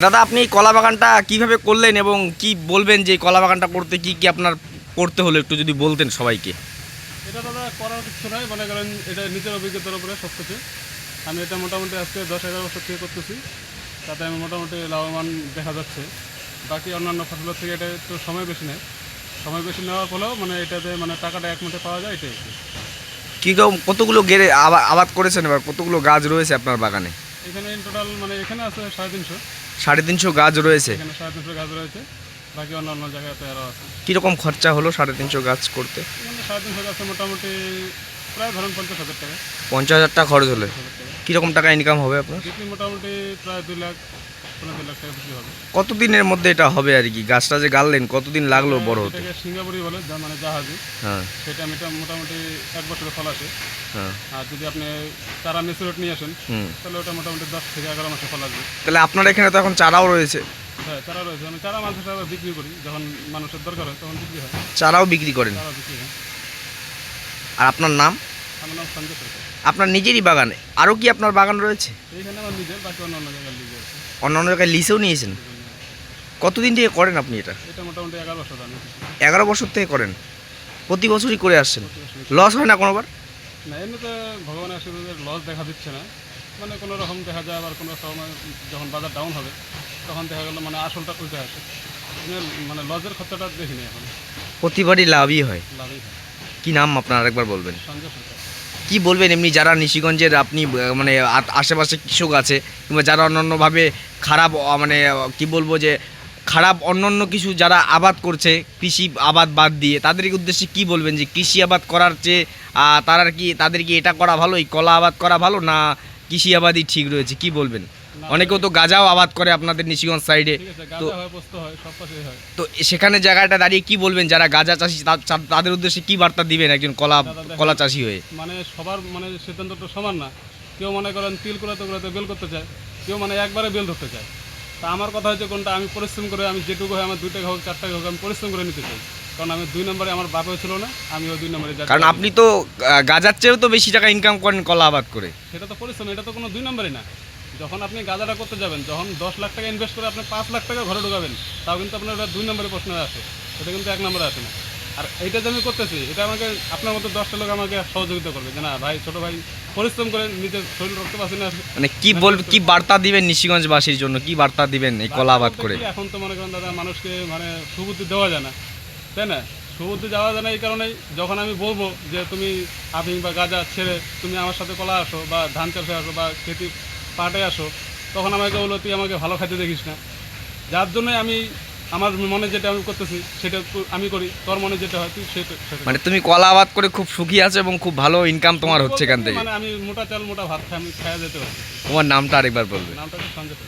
দাদা আপনি কলা বাগানটা কীভাবে করলেন এবং কি বলবেন যে কলা বাগানটা করতে কি কি আপনার করতে হলো? একটু যদি বলতেন সবাইকে। এটা দাদা করার কিছু নয় মনে করেন এটা নিজের অভিজ্ঞতার উপরে সব কিছু। আমি এটা মোটামুটি আজকে দশ এগারো বছর থেকে করতেছি। তাতে আমি মোটামুটি লাভবান দেখা যাচ্ছে। বাকি অন্যান্য ফসলের থেকে এটা একটু সময় বেশি নেয়। সময় বেশি নেওয়ার ফলেও মানে এটাতে মানে টাকাটা এক মুঠে পাওয়া যায় এটাই কি। কতগুলো গেড়ে আবা- আবাদ করেছেন এবার? কতগুলো গাছ রয়েছে আপনার বাগানে? এখানে টোটাল মানে এখানে আছে সাড়ে তিনশো। সাড়ে তিনশো গাছ রয়েছে। এখানে সাড়ে তিনশো গাছ রয়েছে। বাকি অন্য অন্য জায়গাতে আরও আছে। কীরকম খরচা হলো সাড়ে তিনশো গাছ করতে? এখানে সাড়ে তিনশো গাছে মোটামুটি প্রায় ধরুন পঞ্চাশ হাজার টাকা। পঞ্চাশ হাজার টাকা খরচ হলে। কীরকম টাকা ইনকাম হবে আপনার? বিক্রি মোটামুটি প্রায় দুই লাখ। পনেরো লাখ টাকা বিক্রি হবে। কতদিনের মধ্যে এটা হবে আর কি? গাছটা যে গাড়লেন কতদিন লাগল বড় হতে? এটাকে সিঙ্গাপুরি বলে যা মানে জাহাজি হ্যাঁ। সেটা আমি মোটামুটি এক বছরের ফল আসে হ্যাঁ। আর যদি আপনি চারা মেচুরেট নিয়ে আসেন হুম। তাহলে ওটা মোটামুটি দশ থেকে এগারো মাসে ফল আসবে। তাহলে আপনার এখানে তো এখন চারাও রয়েছে। হ্যাঁ চারা রয়েছে। আমি চারা মাঝে বিক্রি করি যখন মানুষের দরকার হয় তখন বিক্রি হয়। চারাও বিক্রি করেন। চারা বিক্রি হয়। আর আপনার নাম? আমার নাম সঞ্জয় সরকার। আপনার নিজেরই বাগানে। আরও কি আপনার বাগান রয়েছে? এইখানে আমার নিজের বাকি অন্য অন্য জায়গায় আছে। অন্য অন্য জায়গায় লিসেও নিয়েছেন? কতদিন থেকে করেন আপনি এটা? এটা মোটামুটি এগারো বছর আমি এগারো বছর থেকে করেন। প্রতি বছরই করে আসছেন? লস হয় না কোনোবার? না এমনিতে ভগবানের আশীর্বাদের লস দেখা দিচ্ছে না। মানে কোনো রকম দেখা যায় আবার কোনো সময় যখন বাজার ডাউন হবে তখন দেখা গেলো মানে আসলটা উল্টে আসে। মানে লজের খরচাটা দেখিনি এখন। প্রতিবারই লাভই হয়। লাভই হয়। কি নাম আপনার? আরেকবার বলবেন। সঞ্জয় সরকার। কি বলবেন? এমনি যারা নিশিগঞ্জের আপনি মানে আশেপাশে কৃষক আছে, কিংবা যারা অন্যান্যভাবে খারাপ মানে কি বলব যে, খারাপ অন্যান্য কিছু যারা আবাদ করছে, কৃষি আবাদ বাদ দিয়ে, তাদের উদ্দেশ্যে কি বলবেন যে, কৃষি আবাদ করার চেয়ে তারা কি, তাদের কি এটা করা ভালো? এই কলা আবাদ করা ভালো? না, কৃষি আবাদই ঠিক রয়েছে? কি বলবেন? অনেকেও তো গাঁজাও আবাদ করে আপনাদের নিশিগঞ্জ সাইডে। তো হয় হয় তো সেখানে জায়গাটা দাঁড়িয়ে কি বলবেন? যারা গাঁজা চাষি তাদের উদ্দেশ্যে কি বার্তা দিবেন একজন কলা কলা চাষি হয়ে? মানে সবার মানে সিদ্ধান্ত তো সমান না। কেউ মনে করেন তিল কুড়াতে কুড়াতে বেল করতে চায় কেউ মানে একবারে বেল ধরতে চায়। তা আমার কথা হচ্ছে কোনটা? আমি পরিশ্রম করে আমি যেটুকু হয় আমার দুই টাকা হোক চার টাকা হোক আমি পরিশ্রম করে নিতে চাই। কারণ আমি দুই নম্বরে আমার বাপেও ছিল না আমি ওই দুই নম্বরে কারণ আপনি তো গাঁজার চেয়েও তো বেশি টাকা ইনকাম করেন কলা আবাদ করে। সেটা তো পরিশ্রম এটা তো কোনো দুই নম্বরে না। যখন আপনি গাঁজাটা করতে যাবেন যখন দশ লাখ টাকা ইনভেস্ট করে আপনি পাঁচ লাখ টাকা ঘরে ঢুকাবেন তাও কিন্তু আপনার ওটা দুই নম্বরে প্রশ্ন আসে এটা কিন্তু এক নম্বরে আসে না। আর এইটা যে আমি করতেছি এটা আমাকে আপনার মতো দশটা লোক আমাকে সহযোগিতা করবে যে না ভাই ছোট ভাই পরিশ্রম করে নিজের শরীর রক্ত পাচ্ছি না মানে কি বল কি বার্তা দিবেন নিশিগঞ্জবাসীর জন্য? কি বার্তা দিবেন এই কলা আবাদ করে? এখন তো মনে করেন দাদা মানুষকে মানে সুবুদ্ধি দেওয়া যায় না। তাই না? সুবুদ্ধি যাওয়া যায় না এই কারণেই যখন আমি বলব যে তুমি আফিং বা গাঁজা ছেড়ে তুমি আমার সাথে কলা আসো বা ধান চাষে আসো বা খেতি পাটে আসো তখন আমাকে বলল তুই আমাকে ভালো খাইতে দেখিস না। যার জন্যই আমি আমার মনে যেটা আমি করতেছি সেটা আমি করি। তোর মনে যেটা হয় তুই সেটা মানে তুমি কলা আবাদ করে খুব সুখী আছো এবং খুব ভালো ইনকাম তোমার হচ্ছে এখান থেকে? মানে আমি মোটা চাল মোটা ভাত খাই আমি খাইয়া যেতে পারছি। তোমার নামটা আরেকবার বলবে। নামটা সঞ্জয়।